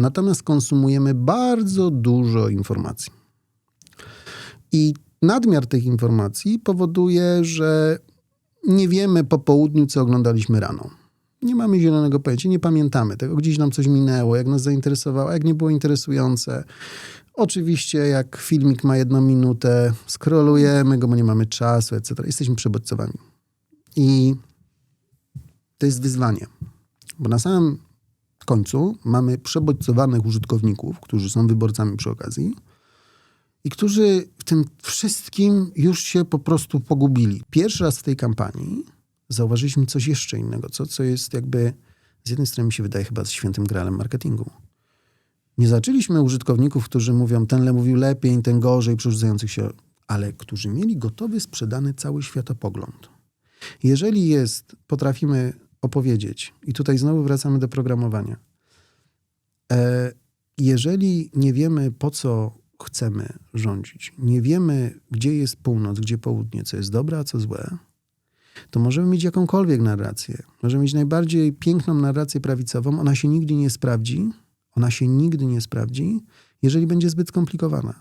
natomiast konsumujemy bardzo dużo informacji. I nadmiar tych informacji powoduje, że nie wiemy po południu, co oglądaliśmy rano. Nie mamy zielonego pojęcia, nie pamiętamy tego. Gdzieś nam coś minęło, jak nas zainteresowało, jak nie było interesujące. Oczywiście, jak filmik ma jedną minutę, scrollujemy go, bo nie mamy czasu, etc. Jesteśmy przebodźcowani. I to jest wyzwanie, bo na samym końcu mamy przebodźcowanych użytkowników, którzy są wyborcami przy okazji i którzy w tym wszystkim już się po prostu pogubili. Pierwszy raz w tej kampanii zauważyliśmy coś jeszcze innego, co, co jest jakby z jednej strony mi się wydaje chyba świętym gralem marketingu. Nie zaczęliśmy użytkowników, którzy mówią, ten le mówił lepiej, ten gorzej, przerzucających się, ale którzy mieli gotowy, sprzedany cały światopogląd. Jeżeli jest, potrafimy opowiedzieć, i tutaj znowu wracamy do programowania. E, jeżeli nie wiemy, po co chcemy rządzić, nie wiemy, gdzie jest północ, gdzie południe, co jest dobre, a co złe, to możemy mieć jakąkolwiek narrację. Możemy mieć najbardziej piękną narrację prawicową, ona się nigdy nie sprawdzi, ona się nigdy nie sprawdzi, jeżeli będzie zbyt skomplikowana.